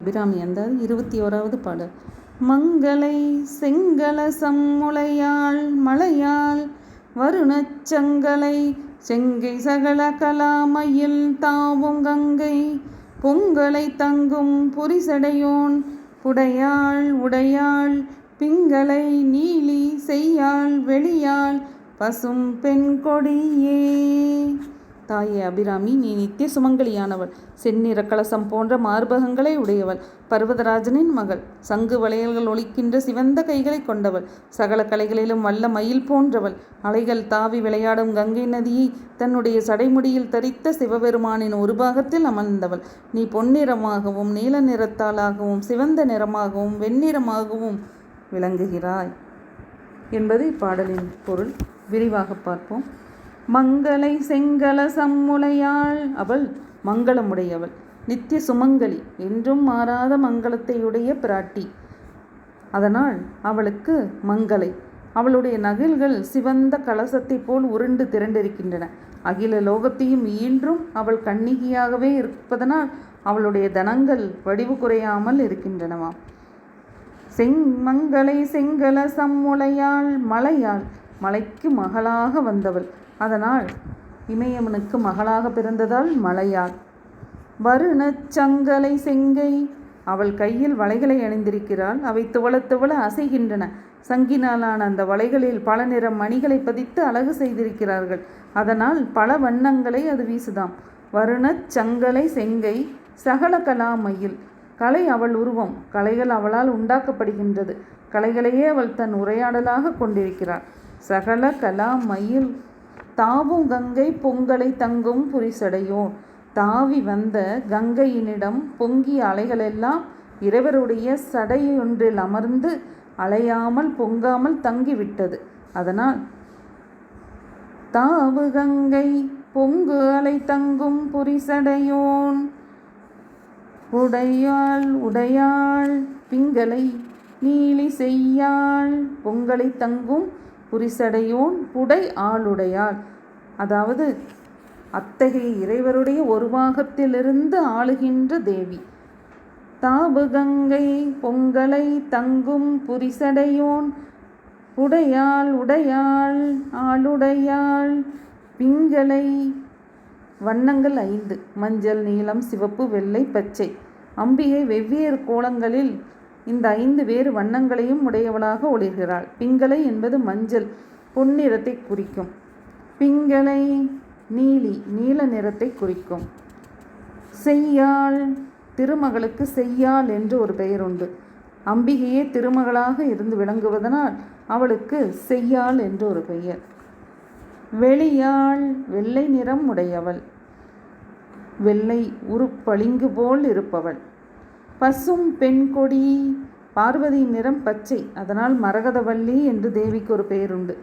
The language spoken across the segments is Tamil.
அபிராமி அந்த இருபத்தி ஓராவது பாடல். மங்களை செங்கல சம்முளையாள் மலையாள் வருணச்சங்கலை செங்கை சகல கலாமையில் தாவும் கங்கை பொங்கலை தங்கும் புரிசடையோன் புடையாள் உடையாள் பிங்களை நீலி செய்யாள் வெளியாள் பசும் பெண் கொடியே. தாயே அபிராமி நீ நித்திய சுமங்கலியானவள். செந்நிற கலசம் போன்ற மார்பகங்களை உடையவள். பர்வதராஜனின் மகள். சங்கு வளையல்கள் ஒழிக்கின்ற சிவந்த கைகளை கொண்டவள். சகல கலைகளிலும் வல்ல மயில் போன்றவள். அலைகள் தாவி விளையாடும் கங்கை நதியை தன்னுடைய சடைமுடியில் தரித்த சிவபெருமானின் ஒரு பாகத்தில் அமர்ந்தவள். நீ பொன்னிறமாகவும் நீல நிறத்தாலாகவும் சிவந்த நிறமாகவும் வெண்ணிறமாகவும் விளங்குகிறாய். என்பது இப்பாடலின் பொருள். விரிவாக பார்ப்போம். மங்களை செங்கல சம்முலையாள். அவள் மங்களமுடையவள். நித்திய சுமங்கலி. என்றும் மாறாத மங்களத்தையுடைய பிராட்டி. அதனால் அவளுக்கு மங்களை. அவளுடைய நகில்கள் சிவந்த கலசத்தைப் போல் உருண்டு திரண்டிருக்கின்றன. அகில லோகத்தையும் ஈன்றும் அவள் கண்ணிகையாகவே இருப்பதனால் அவளுடைய தனங்கள் வடிவு குறையாமல் இருக்கின்றனவாம். செம்மங்களை செங்கல சம்முளையாள் மலையாள். மலைக்கு மகளாக வந்தவள். அதனால் இமயமனுக்கு மகளாக பிறந்ததால் மலையார் வருணச் சங்கலை செங்கை. அவள் கையில் வளைகளை அணிந்திருக்கிறாள். அவை துவள துவள அசைகின்றன. சங்கினாலான அந்த வளைகளில் பல நிற மணிகளை பதித்து அழகு செய்திருக்கிறார்கள். அதனால் பல வண்ணங்களை அது வீசுதாம். வருணச் சங்கலை செங்கை சகல கலாமையில். கலை அவள் உருவம். கலைகள் அவளால் உண்டாக்கப்படுகின்றது. கலைகளையே அவள் தன் உரையாடலாக கொண்டிருக்கிறாள். சகல கலா மயில் தாவும் கங்கை பொங்கலை தங்கும் புரிசடையோன். தாவி வந்த கங்கையினிடம் பொங்கிய அலைகளெல்லாம் இறைவருடைய சடையொன்றில் அமர்ந்து அலையாமல் பொங்காமல் தங்கிவிட்டது. அதனால் தாவு கங்கை பொங்கு அலை தங்கும் புரிசடையோன். உடையாள் உடையாள் பிங்களை நீலி செய்யாள் பொங்கலை தங்கும் புரிசடையோன் புடை ஆளுடையாள். அதாவது அத்தகைய இறைவருடைய ஒரு பாகத்திலிருந்து ஆளுகின்ற தேவி. தாபு கங்கை பொங்கலை தங்கும் புரிசடையோன் உடையாள் உடையாள் ஆளுடையாள். பிங்களை வண்ணங்கள் ஐந்து. மஞ்சள் நீலம் சிவப்பு வெள்ளை பச்சை. அம்பிகை வெவ்வேறு கோலங்களில் இந்த ஐந்து வேறு வண்ணங்களையும் உடையவளாக ஒளிர்கிறாள். பிங்களை என்பது மஞ்சள் பொன்னிறத்தை குறிக்கும். பிங்களை நீலி நீல நிறத்தை குறிக்கும். செய்யாள் திருமகளுக்கு செய்யாள் என்று ஒரு பெயர் உண்டு. அம்பிகையே திருமகளாக இருந்து விளங்குவதனால் அவளுக்கு செய்யாள் என்று ஒரு பெயர். வெளியாள் வெள்ளை நிறம் உடையவள். வெள்ளை உருப்பளிங்கு போல் இருப்பவள். பசும் பெண் கொடி பார்வதியின் நிறம் பச்சை. அதனால் மரகதவல்லி என்று தேவிக்கு ஒரு பெயருண்டு.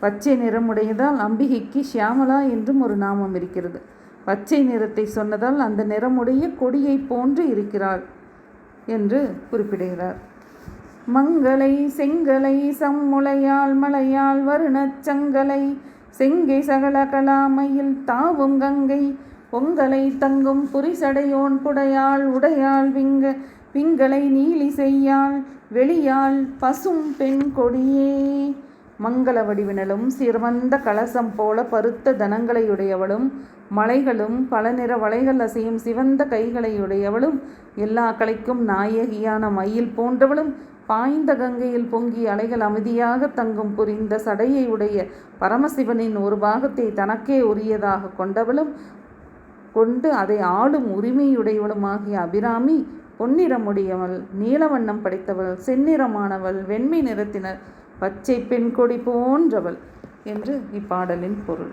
பச்சை நிறமுடையதால் அம்பிகைக்கு ஷியாமலா என்றும் ஒரு நாமம் இருக்கிறது. பச்சை நிறத்தை சொன்னதால் அந்த நிறமுடைய கொடியை போன்று இருக்கிறாள் என்று குறிப்பிடுகிறார். மங்களை செங்கலை சம்முளையால் மலையால் வருணச்சங்கலை செங்கை சகல கலாமையில் தாவும் கங்கை பொங்கலை தங்கும் புரிசடையோன் புடையாள் உடையாள் விங்க பிங்களை நீலி செய்யாள் வெளியாள் பசும் பெண் கொடியே. மங்கள வடிவினலும் சிறந்த கலசம் போல பருத்த தனங்களையுடையவளும் மலைகளும் பல நிற வளைகள் அசையும் சிவந்த கைகளையுடையவளும் எல்லா கலைக்கும் நாயகியான மயில் போன்றவளும் பாய்ந்த கங்கையில் பொங்கி அலைகள் அமைதியாக தங்கும் புரிந்த சடையை உடைய பரமசிவனின் ஒரு பாகத்தை தனக்கே உரியதாக கொண்டவளும் கொண்டு அதை ஆளும் உரிமையுடையவளுமாகிய அபிராமி பொன்னிறமுடையவள் நீலவண்ணம் படைத்தவள் செந்நிறமானவள் வெண்மை நிறத்தினர் பச்சை பெண் கொடி போன்றவள் என்று இப்பாடலின் பொருள்.